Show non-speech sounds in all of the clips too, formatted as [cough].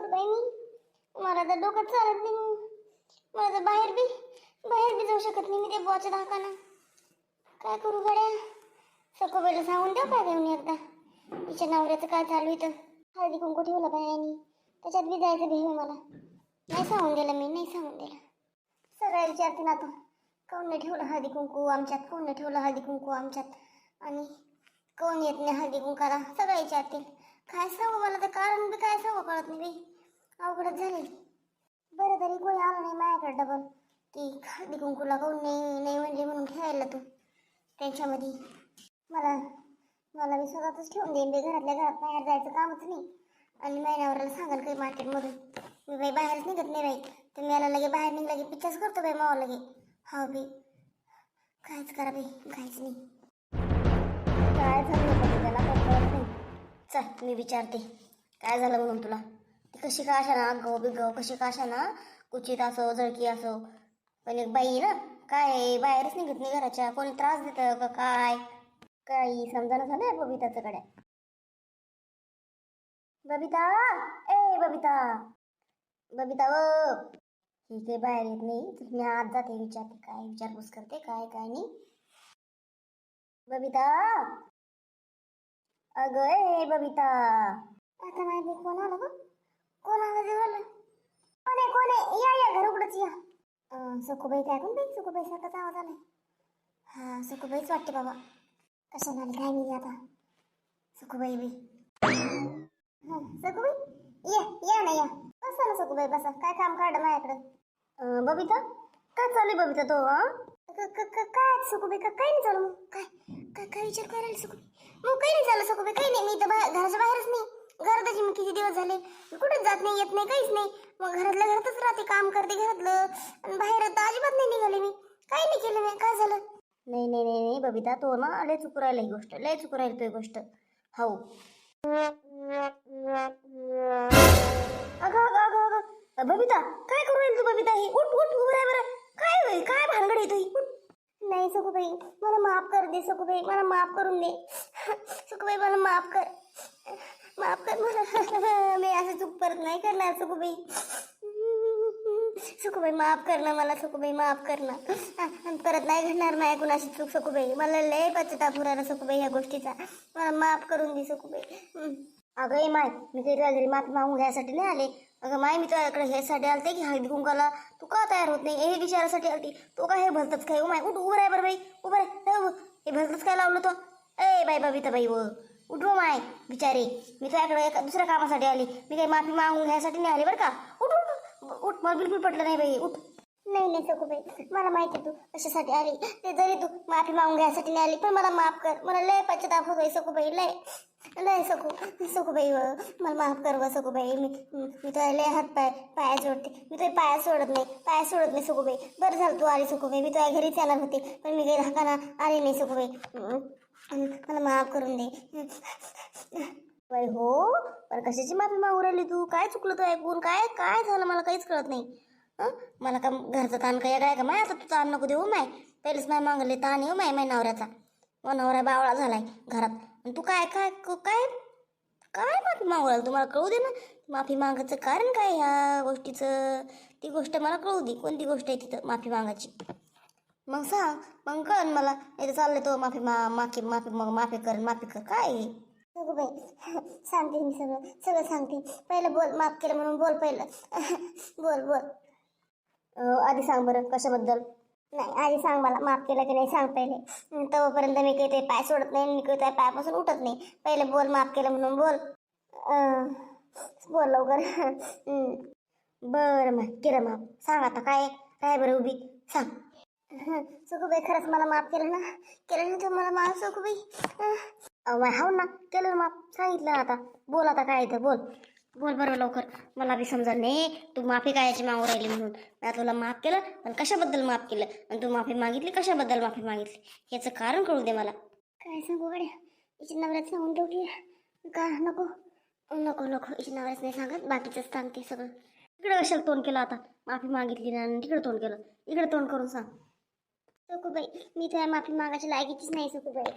करू बाई मी मला तर डोकं चालत नाही. मला तर बाहेर बी बाहेर बी जाऊ शकत नाही मी ते बॉच धाकानं काय करू गड्या? सकोबाईला सांगून देऊ काय घेऊन एकदा. तिच्या नवऱ्याचं काय चालू इथं? हळदी कुंकू ठेवलं बायांनी त्याच्यात बी जायचं भेव मला. नाही सांगून दिलं मी नाही सांगून दिलं. सगळ्या विचारतील आता काऊन नाही ठेवलं हळदी कुंकू? आमच्यात कोण नाही ठेवलं हळदी कुंकू आमच्यात? आणि कोण येत नाही हळदी कुंकाला? सगळं विचारतील काय सांगू मला तर कारण बी काय सांगू कळत नाही बी अवघडच झाली बरं तरी कोणी आलं नाही माझ्याकडे डबल की खादी कुंकूला काऊन नाही नाही म्हणजे म्हणून खेळायला तू. त्यांच्यामध्ये. मला मला मी स्वतःच ठेवून देईन बे घरातल्या घरात बाहेर जायचं कामच नाही. आणि महिन्यावरला सांगाल काही मार्केटमधून. मी बाई बाहेरच निघत नाही बाई. तर मला लगे बाहेर निघ लगे पिक्चर्स करतो बाई मावा लगे. हा बे. कायच करा बाई काहीच नाही. काय झालं त्याला? नाही. चल मी विचारते. काय झालं म्हणून तुला? ती कशी का अशा ना गव बिगव कशी का अशा ना कुचित असो जळकी असो. पण एक बाई ना काय बाहेरच निघत नाही घराच्या. कोणी त्रास देतं का काय? काही समजाना झालंय बबिताचं कडे बबिता ए बबिता. बबिता व ही काही बाहेर येत नाही. मी आज जाते विचारते काय विचारपूस करते काय काय नाही. बबिता. अगं ए बबिता. आता माहिती कोण आलं गं कोण आलं जेवायला कोण आहे कोण आहे या या घर उघडच या अं, सुखूबाई काय कोण बाई? सखूबाई सारखाच आवाज आलाय. हा सखूबाईच वाटते बाबा. कशा आली? काय मी आता? सुखूबाई बाई हा ये या या ना या. बसा ना सखूबाई बसा. काय काम काढ माझ्याकडे? बबिता? काय चालू आहे बबिता तो क- काय सखूबाई? का काय नाही चालू मग? काय काय काय विचार करायला सखूबाई? मग काही नाही चालू सखूबाई काही नाही. मी तर घराच्या बाहेरच नाही. घरात मी किती दिवस झाले? कुठेच जात नाही येत नाही काहीच नाही. मग घरातल्या घरातच राहते काम करते घरातलं. आणि बाहेर तर अजिबात नाही निघाले मी. काही नाही केलं मी काय झालं? नाही नाही नाही नाही बबिता तो ना लय चुकू राहिला ही गोष्ट लय चुकू राहिली तो ही गोष्ट. हो अगं अगं अगं अगं. बबिता काय करू राहिली तू बबिता ही? उठ उठ उभं राह बरं. काय होय? काय भानगड तुझी उठ. नाही सकुबाई मला माफ कर दे सकुबाई मला माफ करून दे. सकुबाई मला माफ कर. माफ कर मला मी असं चूक परत नाही करणार सकुबाई सुखबाई माफ कर ना मला सुखबाई माफ कर ना. परत नाही घडणार माझ्या कुणाशी चूक सुकुबाई मला लय पचता उरायला सुखुबाई ह्या गोष्टीचा. मला माफ करून दे सुकुबाई अगं ए माय मी काही रात्री माफी मागून घ्यायसाठी नाही आले. अगं माय मी तुझ्याकडे ह्यासाठी आलते की हळदी कुंकाला. तू का तयार होत नाही? हे विचारासाठी आलती. तो काय हे भलतच काय? ओ माय उठ उभं राय बरं बाई. उभं राय हे उभं. भलतच काय लावलं तो? ए बाई तर बाई व उठव माय बिचारे. मी तुझ्याकडे एका दुसऱ्या कामासाठी आली. मी काही माफी मागून घ्यायसाठी नाही आली बरं का? उठ उठ उठ. मला बिलकुल पटलं नाही बाई उठ. नाही नाही सकुबाई मला माहिती आहे तू कशासाठी आली. ते जरी तू माफी मागून घ्यायसाठी नाही आली पण मला माफ कर. मला लय पश्चाताप होतोय सकुबाई लय. लय सकू सकुबाई व मला माफ कर व सकुबाई मी मी तुला लय हात पाय पाया सोडते मी तुझे पाया सोडत नाही पाया सोडत नाही सकुबाई बरं झालं तू आली सकुबाई मी तुझ्या घरीच येणार होते पण मी काही राहताना आली नाही सकुबाई मला माफ करून दे. बाई हो पण कशाची माफी मागू राहिली तू? काय चुकलं तू ऐकून? काय काय झालं? मला काहीच कळत नाही. मला का घरचा ताण काय काय का? माय आता तू ताण नको देऊ माय. पहिलेच माय मागले ताण येऊ माय माय नवऱ्याचा. मग नवरा बावळा झालाय घरात. तू काय काय क- काय काय माफी मागू राहिली? तुम्हाला कळू दे ना. माफी मागायचं कारण काय ह्या गोष्टीचं? ती गोष्ट मला कळू दे. कोणती गोष्ट आहे तिथं माफी मागायची? मग सांग मग कळ मला. इथे चाललंय तो माफी मा माफी माफी मग माफी कर माफी कर. काय? आहे? बाई सांगते मी सगळं सगळं सांगते. पहिलं बोल माफ केलं म्हणून बोल पहिलं. [laughs] बोल बोल. आधी सांग बरं कशाबद्दल? नाही आधी सांग मला माफ केलं की नाही सांग पहिले. तोपर्यंत मी काही ते पाय सोडत नाही मी काही त्या पायापासून उठत नाही. पहिले बोल माफ केलं म्हणून बोल. बोल लवकर. [laughs] बरं मग केलं माफ. सांग आता काय काय बरं उभी? सांग. सुखूबाई खरंच मला माफ केलं ना. केलं ना तू मला माफ सुखूबाई. अहो माय हाव ना केलं माफ. सांगितलं ना आता. बोल आता काय इथं बोल. बोल बरं लवकर. मला बी समजा नाही. तू माफी कायची मागू राहिली म्हणून. मी तुला माफ केलं पण कशाबद्दल माफ केलं? आणि तू माफी मागितली कशाबद्दल माफी मागितली? याचं कारण कळू दे मला. काय सांगू गड्या? हिची नवऱ्यात सांगून ठेवली का? नको. नको नको. हिची नवऱ्याच नाही सांगत. बाकीचंच सांगते सगळं. इकडे कशाला तोंड केलं आता? माफी मागितली ना तिकडे तोंड केलं. इकडे तोंड करून सांग. सुकूबाई मी त्या माफी मागायची लायकीचीच नाही सुकूबाई.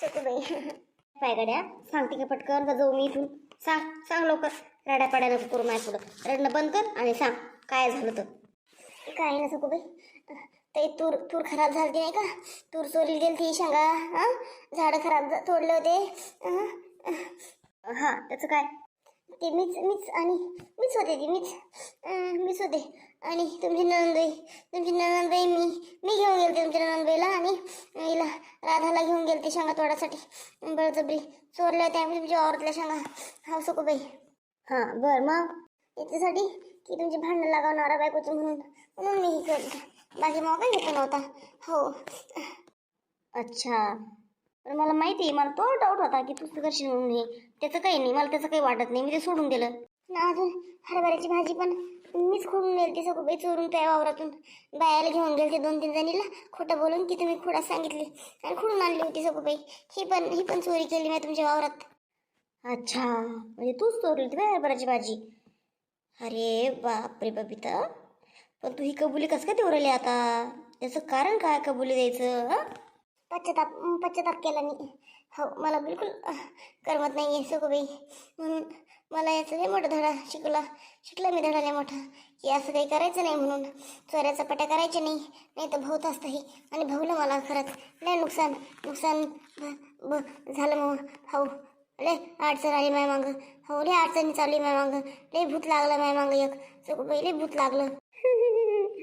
सुकूबाई पाय गड्या सांगते का पटकन? का जाऊ मी इथून. सांग सांग लवकर. रडापाड्या नको करू माझ्या पुढं. रडणं बंद कर आणि सांग काय झालं तर. काय ना सुकूबाई. ते तूर तूर खराब झाली नाही का? तूर चोरी गेली ती शेंगा हां? झाडं खराब तोडले होते. हां? त्याचं काय? ते मीच मीच आणि मीच होते ती मीच. मीच होते. आणि तुमची ननंदबाई तुमची ननंदबाई मी. मी घेऊन गेलते तुमच्या ननंदबाईला आणि हिला राधाला घेऊन गेलते शेंगा तोडासाठी. बळजबरी. चोरल्या होत्या आम्ही तुमच्या औरतल्या शेंगा. हा सकोबाई. हां बरं मग? याच्यासाठी की तुमची भांडणं लागावणारा बायकोची म्हणून म्हणून मी हे करते बाकी मग काही घेतलं नव्हता. हो. अच्छा. पण मला माहिती आहे मला तो डाऊट होता की तूच करशील म्हणून हे. त्याचं काही नाही मला त्याचं काही वाटत नाही. मी ते सोडून दिलं. ना अजून हरभऱ्याची भाजी पण मीच खोडून नेलती सगळं चोरून त्या वावरातून. बायाला घेऊन गेलते दोन तीन जणीला. खोटं बोलून की तुम्ही खोडा सांगितली. आणि खोडून आणली होती सगळं ही पण ही पण चोरी केली मी तुमच्या वावरात. अच्छा म्हणजे तूच चोरली होती बाय हरभऱ्याची भाजी? अरे बापरे बबिता. पण तू ही कबुली कसं काय देऊ आता? याचं कारण काय कबुली द्यायचं हं? पश्चाताप पश्चाताप केला मी. हो मला बिलकुल करमत नाही आहे सगोबाई म्हणून मला याचं लय मोठा धडा शिकला शिकला मी धडाला मोठा की असं काही करायचं नाही म्हणून. चोऱ्याचा पट्या करायचे नाही नाही तर भाऊत असतंही आणि भाऊला मला खरंच. नाही नुकसान नुकसान ब- झालं मग. भाऊ लय अडचण आली माय मागं. हो लय अडचणी चालली माय मागं. लय भूत लागलं माय मागं एक. सगोबाई लय भूत लागलं. [laughs]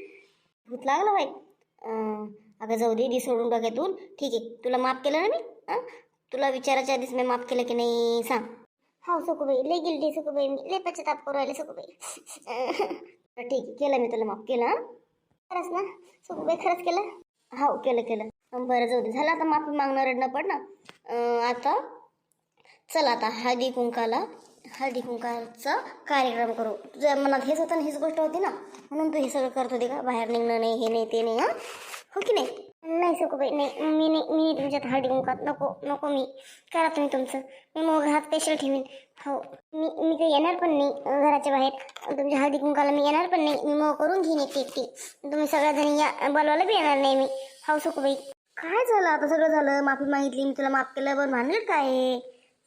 भूत लागलं बाई. अगं जाऊ दे दी सोडून डोक्यातून ठीक आहे तुला माफ केलं ना मी? अं? तुला विचारायच्या आधीच मी माफ केलं की नाही सांग. हो सुकूबाई लय गिल्टी सुकूबाई मी. लय पश्चाताप करू राहिले सुकूबाई [laughs] ठीक आहे केलं मी तुला माफ केलं खरंच ना? सुकूबाई खरंच केलं? हो केलं केलं. बरं जाऊ दे झालं आता माफी मागणार रडणं पड ना. आता चल आता हळदी कुंकाला हळदी कुंकाचा कार्यक्रम करू. तुझ्या मनात हेच होतं ना हीच गोष्ट होती ना म्हणून तू हे सगळं करत होती का? बाहेर निघणं नाही हे नाही ते नाही हां? हो की नाही? नाही सकोबाई नाही. मी नाही मी नाही तुमच्यात हळदी कुंकात नको नको मी. करा तुम्ही तुमचं. मी मग घरात स्पेशल ठेवीन. हो. मी मी काही येणार पण नाही घराच्या बाहेर. तुमच्या हळदी कुंकाला मी येणार पण नाही. मी मग करून घेईन एकटी एकटी तुम्ही सगळ्याजणी या बोलवायला बी येणार नाही मी. हो सकोबाई काय झालं आता? सगळं झालं. माफी मागितली मी तुला माफ केलं पण भानगड काय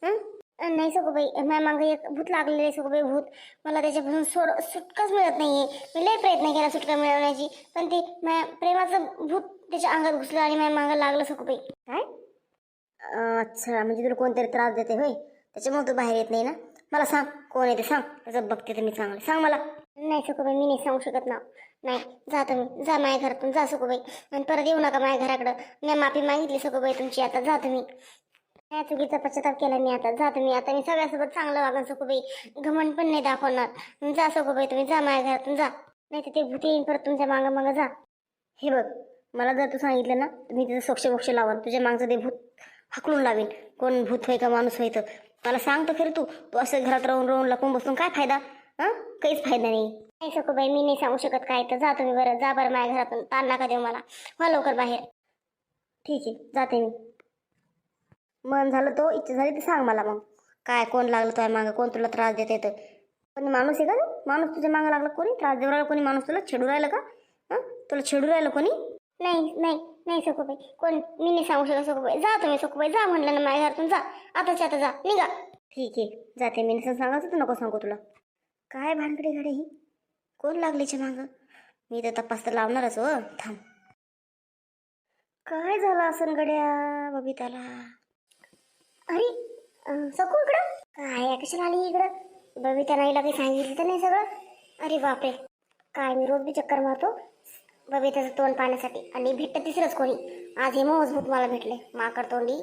हं? नाही सगोबाई माझ्या मागं एक भूत लागलेलं आहे सगोबाई भूत. मला त्याच्यापासून सोड सुटकाच मिळत नाहीये. मी लय प्रयत्न केला सुटका मिळवण्याची पण ते माझ्या प्रेमाचं भूत त्याच्या अंगात घुसलं आणि माझ्या मागं लागलं सगोबाई काय? अच्छा म्हणजे तुला कोणतरी त्रास देते होय? त्याच्यामुळे तू बाहेर येत नाही ना? मला सांग कोण येते सांग. त्याचं बघते तर मी चांगलं. सांग मला. नाही सकोबाई मी नाही सांगू शकत ना. नाही जा तुम्ही. जा माझ्या घरातून. जा सकोबाई आणि परत येऊ नका माझ्या घराकडं. मी माफी मागितली सकोबाई तुमची. आता जा तुम्ही. या चुकीचा पश्चाताप केला मी आता. जा तुम्ही आता. मी सगळ्यासोबत चांगलं वागन सकोबाई घमंड पण नाही दाखवणार. जा सकोबाई तुम्ही जा माझ्या घरातून जा. नाही तर ते भूत येईन परत तुमच्या मागं मागं जा. हे बघ मला जर तू सांगितलं ना मी तिथं सोक्ष बोक्ष लावून तुझ्या मागचं ते भूत हकलून लावीन. कोण भूत होय का माणूस होय तर. मला सांग तर खरं तू तू असं घरात राहून राहून लपून बसून काय फायदा? हां? काहीच फायदा नाही. नाही सकोबाई मी नाही सांगू शकत काय. तर जा तुम्ही बरं. जा बरं माझ्या घरातून. ताण नका देऊ मला. व्हा लवकर बाहेर. ठीक आहे जाते मी. मन झालं तो इच्छा झाली तर सांग मला मग. काय कोण लागलं तुझ्या मागं? कोण तुला त्रास देत येतं कोणी माणूस आहे का तो? माणूस तुझ्या मागं लागला कोणी? त्रास देऊ राहिला कोणी? माणूस तुला छेडू राहिलं का? हं? तुला छेडू राहिलं कोणी? नाही नाही नाही सकोबाई कोण? मी नाही सांगू शकत सकोबाई जा तुम्ही सकोबाई जा म्हणलं ना माझ्या घरातून. जा. आताच्या आता जा. निघा. ठीक आहे. जाते. मी नसेल सांगायचं तर नको सांगू तुला. काय भानगडी गाडी ही? कोण लागलीच्या मागं? मी तर तपास तर लावणारच हो. थांब. काय झालं असं गड्या बबिताला? अरे अं, सकू इकडं? काय कशाला आली इकडं? बबिता नाहीला काही सांगितलं तर नाही सगळं. अरे बापरे काय मी रोज बी चक्कर मारतो? बबिताचं तोंड पाहण्यासाठी. आणि भेटतं तिसरंच कोणी. आज हे मजबूत मला भेटले. माकड तोंडी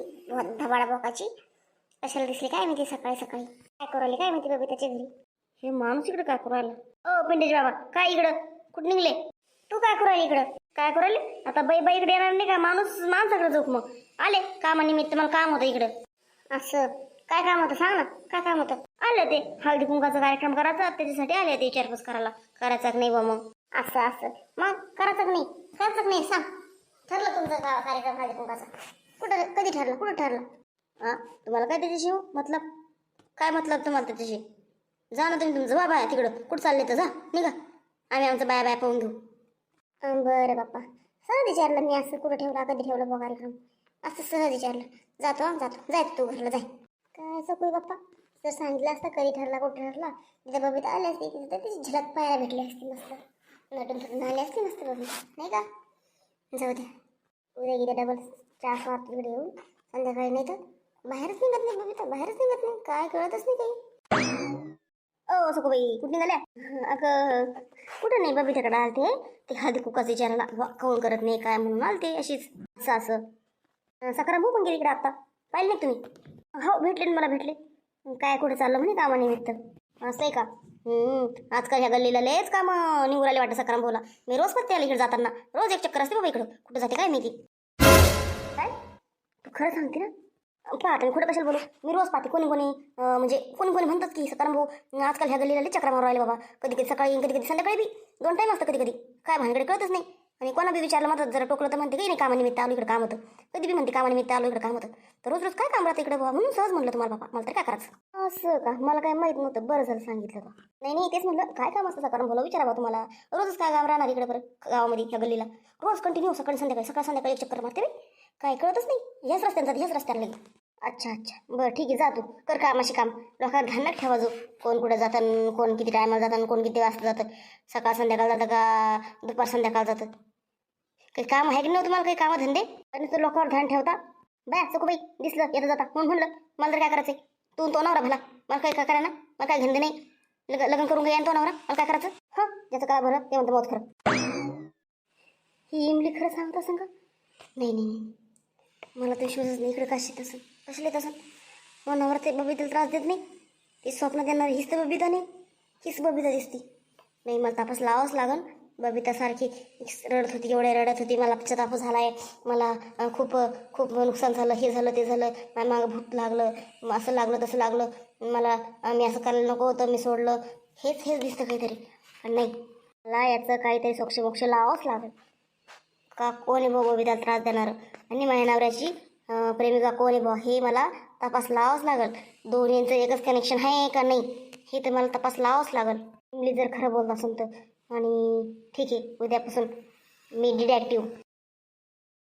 धबाडा बोकाची. कशाला दिसली काय माहिती सकाळी सकाळी? काय करू राहिली काय माहिती बबिताच्या घरी? हे माणूस इकडे काय करू राहिला? ओ पिंडेज बाबा काय इकडं? कुठं निघले? तू काय करू राहिली इकडं? काय करू राहिली? आता बाई बाई इकडे येणार नाही का? माणूस माणसाकडे जाऊ मग. आले कामानिमित्त मला काम होतं इकडं. असं. काय काम होतं? सांग ना. काय काम होतं? आलं ते हळदी कुंकाचा कार्यक्रम करायचा. त्याच्यासाठी आले ते विचारपूस करायला. करायचा नाही बा मग? असं असं. मग करायचं नाही? करायचं की नाही? सांग. ठरलं तुमचा का- कार्यक्रम हळदी कुंकाचा कुठं कधी ठरलं? कुठं ठरलं? हा? तुम्हाला काय त्याच्याशी हो मतलब? काय मतलब तुम्हाला त्याच्याशी? जा ना तुम्ही तुमचं. बाबा तिकडं. कुठं चालले तर जा. निघा. आम्ही आमचं बाया बाया पाहून घेऊ. बरं बाप्पा. सहज विचारलं मी असं कुठं ठेवला कधी ठेवलं बघा कार्यक्रम? असं सहज विचारलं. जातो जातो. जाय तू घरला जाय. काय असं कोई बाप्पा? जर सांगितलं असतं कधी ठरला कुठं ठरला? तिथे बबीता आली असती तिथे तिची झलक पाहायला भेटली असती मस्त. नटून थटून आली असती मस्त बबिता नाही का? जाऊ द्या उद्या गेल्या डबल चार सहा तिकडे येऊन संध्याकाळी नाही तर बाहेरच निघत नाही बबिता बाहेरच निघत नाही. काय कळतच नाही काही. ओ सकोबाई कुठे निघाल्या? अगं कुठं नाही बबिताकडे आलते. ते हळदी कुकाचं विचारायला. वा, काऊन करत नाही काय म्हणून आलते अशीच असं असं सकाराम हो पण गेली इकडे आता. पाहिलं नाही तुम्ही? हो भेटले ना मला भेटले. काय कुठे चाललं म्हणे कामानिमित्त असं आहे का? आजकाल ह्या गल्लीला लयच काम निवराले वाटतं सकाराम भाऊला. मी रोज पत्ते आला इकडे जाताना. रोज एक चक्कर असते बाबा इकडं. कुठं जाते काय मी ती काय? तू खरं सांगते ना? पाहते मी कुठं कशाला बोलू? मी रोज पाहते. कोणी कोणी म्हणजे कोणी कोणी म्हणतात की सकाराम भाऊ आजकाल ह्या गल्लीला लय चक्रा मारू राहिले बाबा. कधी कधी सकाळी कधी कधी संध्याकाळी बी. दोन टाईम असतं कधी कधी. काय भानगडे कळतच नाही. आणि कोणा बी विचारलं माझं जरा टोकलं तर म्हणते काही नाही कामानिमित्त आलो इकडे काम होतं. कधी बी म्हणते कामानिमित्त आलो इकडे काम होतं. तर रोज रोज काय काम राहतं इकडे बाबा म्हणून सहज म्हणलं तुम्हाला बाबा मला तर काय करायचं? असं का? मला काय माहीत नव्हतं. बरं झालं सांगितलं का नाही नाही तेच म्हणलं काय काम असतं कारण बोला विचारा बा तुम्हाला. रोजच काय काम राहणार इकडे बरं गावामध्ये ह्या गल्लीला? रोज कंटिन्यू सकाळी संध्याकाळी सकाळ संध्याकाळी एक चक्कर मारते काय कळतच नाही. ह्याच रस्त्यांचा ह्याच रस्त्याला अच्छा अच्छा. बरं ठीक आहे. जा तू. कर कामाशी काम? लोकांना ध्यानात ठेवा जो कोण कुठे जातं आणि कोण किती टायमाला जातं आणि कोण किती वाजता जातं. सकाळ संध्याकाळ जातं का दुपार संध्याकाळ जातं? काही काम आहे की नाही हो तुम्हाला? काही कामं धंदे आणि तर लोकांवर ध्यान ठेवता. बाय बाई दिसलं येतं जाता. म्हणून म्हणलं? मला तर काय करायचंय? तू तो नवरा भला. मला काही काय करा ना. मला काय घेणं नाही. लग लग्न करून घ्या तो नवरा. मला काय करायचं? हां? ज्याचं काय बरं ते म्हणतं बहुत खरं. ही इमली खरं सांगता सांगा? नाही नाही मला तर विश्वासच नाही इकडे काशी तसं कसले तसं. मनावर ते बबीतील त्रास देत नाही. ती स्वप्न देणार हीच तर बबिता नाही. हीच बबिता दिसती. नाही मला तापस लावाच लागल. बबितासारखी रडत होती एवढ्या रडत होती. मला पश्चाताप झाला आहे मला खूप खूप नुकसान झालं हे झालं ते झालं. माझ्या मागं भूत लागलं. असं लागलं तसं लागलं. मला मी असं करायला नको होतं मी सोडलं. हेच हेच दिसतं काहीतरी. पण नाही. मला याचं काहीतरी सोक्ष मोक्ष लावावंच लागेल. का कोणी बघ बबिताला त्रास देणार? आणि माझ्या नवऱ्याची प्रेमिका कोण आहे हे मला तपास लावावंच लागेल. दोन्हींचं एकच कनेक्शन आहे का नाही हे तर मला तपास लावाच लागेल. इंग्लिश जर खरं बोलत असेल तर. आणि ठीक आहे उद्यापासून मी डिडॅक्टिव्ह